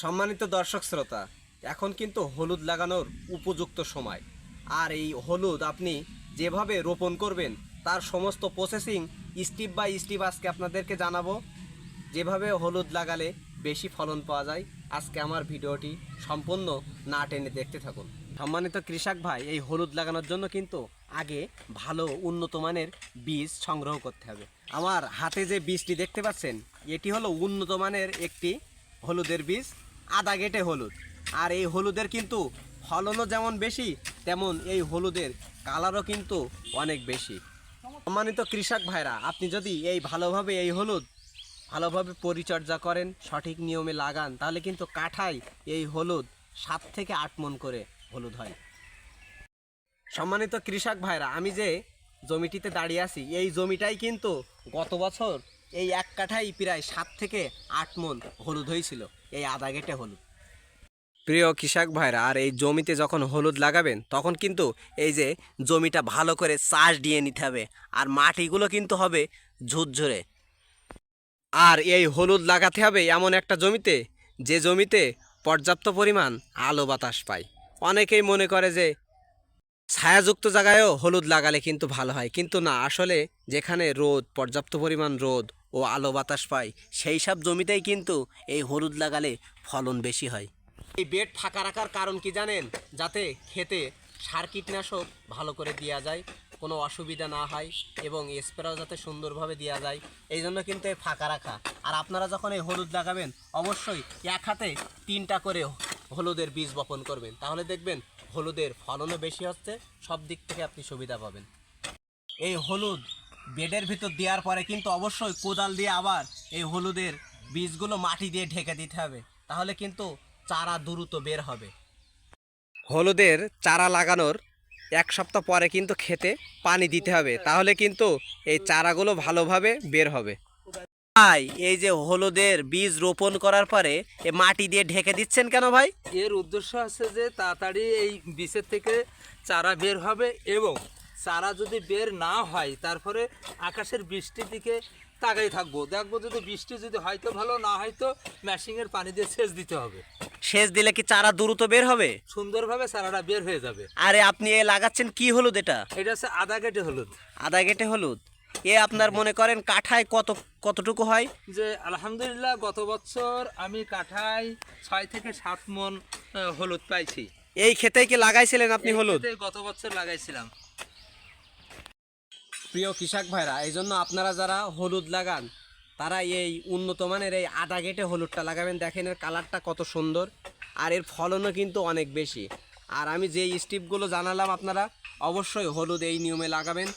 সম্মানিত দর্শক শ্রোতা, এখন কিন্তু হলুদ লাগানোর উপযুক্ত সময়। আর এই হলুদ আপনি যেভাবে রোপণ করবেন, তার সমস্ত প্রসেসিং স্টেপ বাই স্টেপ আজকে আপনাদেরকে জানাব। যেভাবে হলুদ লাগালে বেশি ফলন পাওয়া যায়, আজকে আমার ভিডিওটি সম্পূর্ণ না টেনে দেখতে থাকুন। সম্মানিত কৃষক ভাই, এই হলুদ লাগানোর জন্য কিন্তু আগে ভালো উন্নত মানের বীজ সংগ্রহ করতে হবে। আমার হাতে যে বীজটি দেখতে পাচ্ছেন, এটি হলো উন্নত মানের একটি হলুদের বীজ, আদা গেটে হলুদ। আর এই হলুদের কিন্তু ফলনও যেমন বেশি, তেমন এই হলুদের কালারও কিন্তু অনেক বেশি। সম্মানিত কৃষক ভাইরা, আপনি যদি এই ভালোভাবে এই হলুদ ভালোভাবে পরিচর্যা করেন, সঠিক নিয়মে লাগান, তাহলে কিন্তু কাঠায় এই হলুদ সাত থেকে আট মন করে হলুদ হয়। সম্মানিত কৃষক ভাইরা, আমি যে জমিটিতে দাঁড়িয়ে আছি, এই জমিটাই কিন্তু গত বছর এই এক কাঠাই প্রায় সাত থেকে আট মন হলুদ হয়েছিল, এই আধা গেটে হলুদ। প্রিয় কৃষক ভাইরা, আর এই জমিতে যখন হলুদ লাগাবেন, তখন কিন্তু এই যে জমিটা ভালো করে চাষ দিয়ে নিতে হবে, আর মাটিগুলো কিন্তু হবে ঝুরঝুরে। আর এই হলুদ লাগাতে হবে এমন একটা জমিতে, যে জমিতে পর্যাপ্ত পরিমাণ আলো বাতাস পায়। অনেকেই মনে করে যে ছায়াযুক্ত জায়গায়ও হলুদ লাগালে কিন্তু ভালো হয়, কিন্তু না, আসলে যেখানে রোদ, পর্যাপ্ত পরিমাণ রোদ ও আলো বাতাস পায়। সেই সব জমিতেই কিন্তু এই হলুদ লাগালে ফলন বেশি হয়। এই বেড ফাঁকা রাখার কারণ কি জানেন? যাতে খেতে সার কীটনাশক ভালো করে দেওয়া যায়, কোনো অসুবিধা না হয় এবং স্প্রেও যাতে সুন্দরভাবে দেওয়া যায়, এই জন্য কিন্তু এই ফাঁকা রাখা। আর আপনারা যখন এই হলুদ লাগাবেন, অবশ্যই এক হাতে তিনটা করে হলুদের বীজ বপন করবেন। তাহলে দেখবেন হলুদের ফলনও বেশি হচ্ছে, সব দিক থেকে আপনি সুবিধা পাবেন। এই হলুদ বেডের ভিতর দেওয়ার পরে কিন্তু অবশ্যই কোদাল দিয়ে আবার এই হলুদের বীজগুলো মাটি দিয়ে ঢেকে দিতে হবে। তাহলে কিন্তু চারা দ্রুত বের হবে। হলুদের চারা লাগানোর এক সপ্তাহ পরে কিন্তু খেতে পানি দিতে হবে। তাহলে কিন্তু এই চারাগুলো ভালোভাবে বের হবে। ভাই, এই যে হলুদের বীজ রোপণ করার পরে এ মাটি দিয়ে ঢেকে দিচ্ছেন কেন ভাই? এর উদ্দেশ্য আছে যে তাড়াতাড়ি এই বীজের থেকে চারা বের হবে এবং চারা যদি বের না হয় তারপরে আকাশের বৃষ্টির দিকে তাকাই থাকব। দেখব যদি বৃষ্টি যদি হয়তো ভালো না হয়তো মেশিনের পানি দিয়ে সেচ দিতে হবে। সেচ দিলে কি চারা দ্রুত বের হবে? সুন্দরভাবে চারাটা বের হয়ে যাবে। আরে আপনি এ লাগাচ্ছেন কি হলুদ এটা? এটা হচ্ছে আধা কেটে হলুদ। আধা গেটে হলুদ। এ আপনার মনে করেন কাঠায় কত কতটুকু হয়? যে আলহামদুলিল্লাহ গত বছর আমি কাঠায় ছয় থেকে সাত মন হলুদ পাইছি। এই খেতেই কি লাগাইছিলেন আপনি হলুদ? ক্ষেতে গত বছর লাগাইছিলাম। প্রিয় কৃষক ভাইরা এই জন্য আপনারা যারা হলুদ লাগান, তারা এই উন্নত মানের এই আদা গেটে হলুদটা লাগাবেন। দেখেন এর কালারটা কত সুন্দর, আর এর ফলনও কিন্তু অনেক বেশি। আর আমি যে স্টিপগুলো জানালাম আপনারা, অবশ্যই হলুদ এই নিয়মে লাগাবেন।